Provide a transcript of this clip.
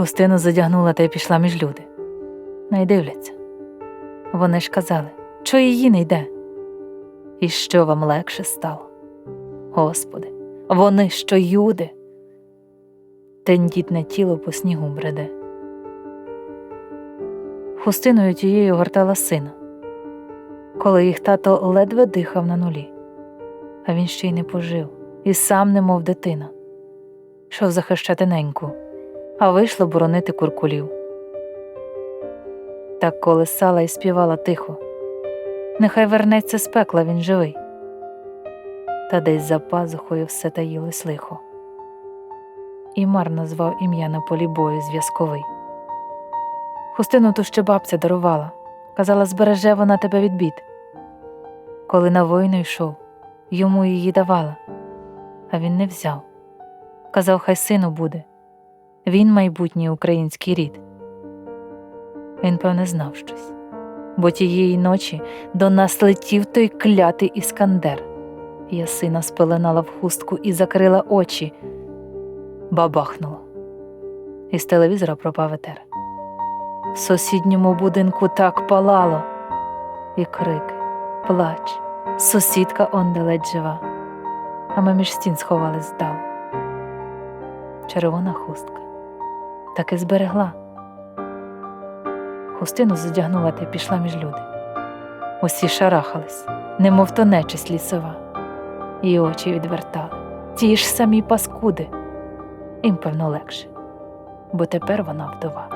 Хустину задягнула та й пішла між люди. Не дивляться. Вони ж казали, що її не йде. І що вам легше стало? Господи, вони що юди. Тендітне тіло по снігу бреде. Хустиною тією гортала сина, коли їх тато ледве дихав на нулі, а він ще й не пожив, і сам, немов дитина, йшов захищати неньку, а вийшло боронити куркулів. Так колисала і співала тихо. Нехай вернеться з пекла він живий. Та десь за пазухою все таїлось лихо. І Мар назвав ім'я на полі бою зв'язковий. Хустину ту ще бабця дарувала, казала, збереже вона тебе від бід. Коли на війну йшов, йому її давала, а він не взяв. Казав, хай сину буде. Він майбутній український рід. Він, певне, знав щось, бо тієї ночі до нас летів той клятий іскандер. Я сина спеленала в хустку і закрила очі. Бабахнуло. Із телевізора пропав етер. В сусідньому будинку так палало, і крики, плач, сусідка онде ледь жива, а ми між стін сховались здалу. Червона хустка так і зберегла. Хустину задягнула та пішла між люди. Усі шарахались, немов то нечисть лісова, і очі відвертали. Ті ж самі паскуди. Їм, певно, легше, бо тепер вона вдова.